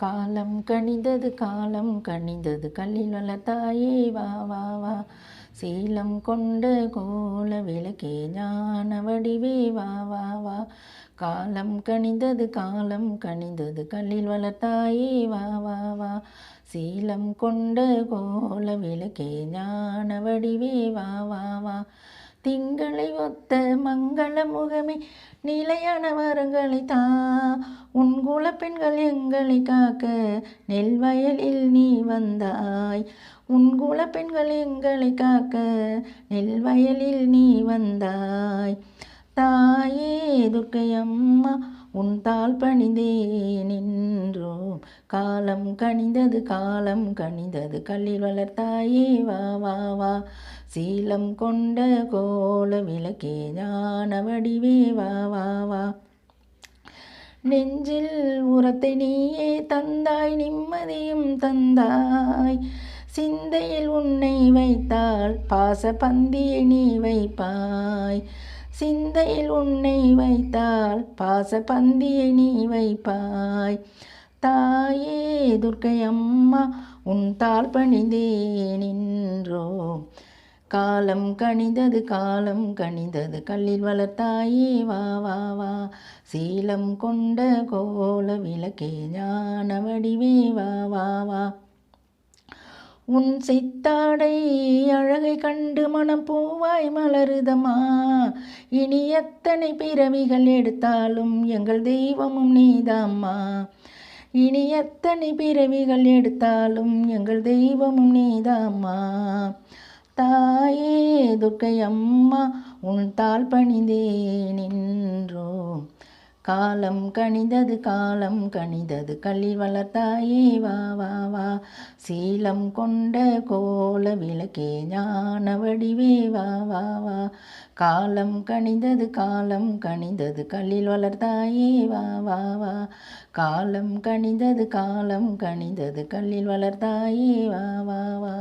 காலம் கணிந்தது காலம் கனிந்தது கல்லில் தாயே வா வா வா. சீலம் கொண்ட கோல விளக்கே ஞான வடிவே வா வா வா. காலம் கனிந்தது காலம் கனிந்தது கல்லில் வளர்த்தாயே வா வா வா. சீலம் கொண்ட கோல விளக்கே ஞான வடிவே வா வா வா. திங்களை ஒத்த மங்கள முகமே நிலையான வரங்களை தா. உன் குல பெண்கள் எங்களை காக்க நெல் வயலில் நீ வந்தாய். உன் குல பெண்கள் எங்களை காக்க நெல் வயலில் நீ வந்தாய். தாயே துர்க்கை அம்மா உன் தாள் பணிந்தே நின்றோம் காலம் கணிந்தது காலம் கணிந்தது கல்லில் வளர்த்தாயே வா வா வா. சீலம் கொண்ட கோல விளக்கே ஞான வடிவே வா வா வா. நெஞ்சில் உரத்தை நீயே தந்தாய் நிம்மதியும் தந்தாய். சிந்தையில் உன்னை வைத்தால் பாச பந்தியை நீ வைப்பாய். சிந்தையில் உன்னை வைத்தால் பாச பந்தியை நீ வைப்பாய். தாயே துர்க்கை அம்மா உன் தாள் பணிந்தே நின்றோம் காலம் கணிதது காலம் கணிதது கல்லில் வளர்த்தாயே வா வா வா. சீலம் கொண்ட கோல விளக்கே ஞான வடிவே வா வா வா. உன் சித்தாடை அழகை கண்டு மனம் பூவாய் மலருதம்மா. இனி எத்தனை பிறவிகள் எடுத்தாலும் எங்கள் தெய்வமும் நீதாம்மா. இனி எத்தனை பிறவிகள் எடுத்தாலும் எங்கள் தெய்வமும் நீதாம்மா. தாயே துர்க்கை அம்மா உன் தாழ் பணிந்தே நின்றோம். காலம் கணிதது காலம் கணிதது கல்லில் வளர்த்தாயே வா வா வா. சீலம் கொண்ட கோல விளக்கே ஞான வடிவே வா வா வா. காலம் கணிதது காலம் கணிதது கல்லில் வளர்த்தாயே வா வா வா. காலம் கணிதது காலம் கணிதது கல்லில் வளர்த்தாயே வா வா வா.